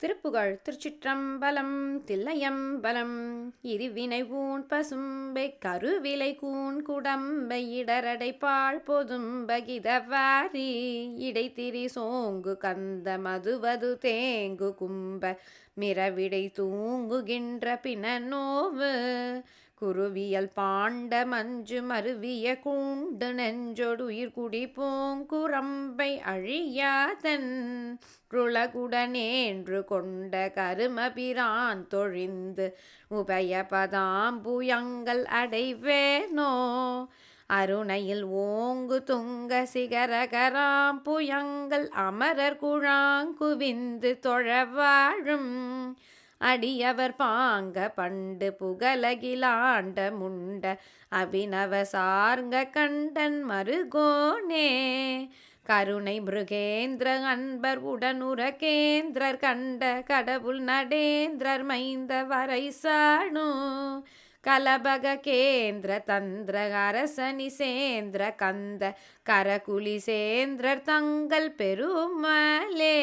திருப்புகழ் திருச்சிற்றம்பலம் தில்லையம்பலம் இருவினை ஊன் பசும்பை கருவிலை கூன் குடம்பை இடரடைப்பாள் பாழ் பொதும்பகிதவாரி இடைத்திரி சோங்கு கந்த மதுவது தேங்கு கும்ப மிரவிடை தூங்குகின்ற பின நோவு குருவியல் பாண்ட மஞ்சு மருவிய கூண்டு நெஞ்சொடு உயிர் குடி பூங்குரம்பை அழியாதன் ருளகுடனேன்று கொண்ட கருமபிரான் தொழிந்து உபயபதாம்புயங்கள் அடைவேனோ? அருணையில் ஓங்கு துங்க சிகரகராம் புயங்கள் அமரர் குழாங்குவிந்து தொழவாழும் அடியவர் பாங்க பண்டு புகலகிலாண்ட முண்ட அபிநவ சார்ங்க கண்டன் மருகோனே. கருணை மிருகேந்திர அன்பர் உடனுர கேந்திரர் கண்ட கடவுள் நடேந்திரர் மைந்த வரை சாணு. கலபக கேந்திர தந்திர அரசனி சேந்திர கந்த கரகுலி சேந்திரர் தங்கள் பெருமலே.